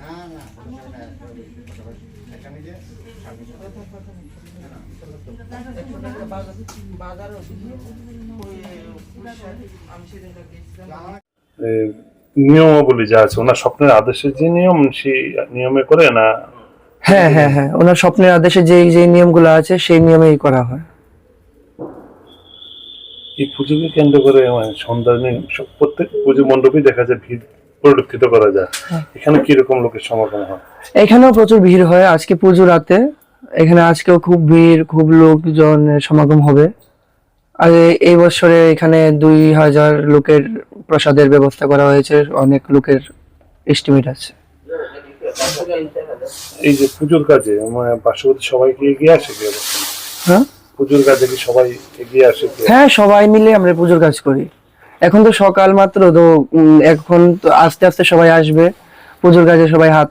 না না এখানে যে নিয়মাবলী যা আছে ওনার স্বপ্নের আদেশের যে নিয়ম সেই নিয়মে করে না? হ্যাঁ হ্যাঁ হ্যাঁ ওনার স্বপ্নের আদেশে যে যে নিয়মগুলো আছে সেই নিয়মেই করা হয়। এই পুজোকে কেন্দ্র করে মানে সন্ধ্যা প্রত্যেক পুজো মণ্ডপেই দেখা যায় ভিড়। পরিলক্ষিত করা যায়। এখানে কীরকম লোকের সমাগম হয়? এখানেও প্রচুর ভিড় হয়। আজকে পুজো রাতে। এখানে আজকেও খুব ভিড় খুব লোকজন সমাগম হবে। আর এই বছরে এখানে দুই হাজার লোকের প্রসাদের ব্যবস্থা করা হয়েছে। অনেক লোকের এস্টিমেট আছে। এই যে পুজোর কাজে মানে পার্শ্ববর্তী সবাই কি এগিয়ে আসে কি হ্যাঁ? পুজোর কাজে কি সবাই এগিয়ে আসে হ্যাঁ সবাই মিলে আমরা পুজোর কাজ করি। এখন তো সকাল মাত্র তো এখন তো আস্তে আস্তে সবাই আসবে। পুজোর কাজে সবাই হাত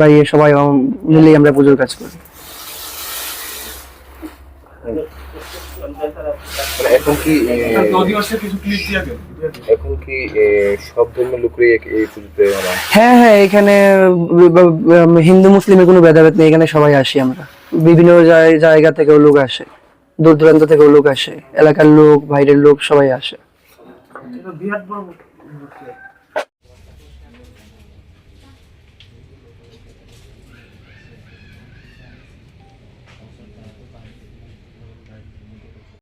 বাড়িয়ে সবাই মিলেই আমরা পুজোর কাজ করি। এখন কি এখন কি সব ধর্মের লোকরাই এই পুজোতে হ্যাঁ হ্যাঁ এখানে হিন্দু মুসলিমের কোনো ভেদাভেদ নেই এখানে সবাই আসি আমরা। বিভিন্ন জায়- জায়গা থেকেও লোক আসে দূর দূরান্ত থেকেও লোক আসে এলাকার লোক বাইরের লোক সবাই আসে। বিরাট বড়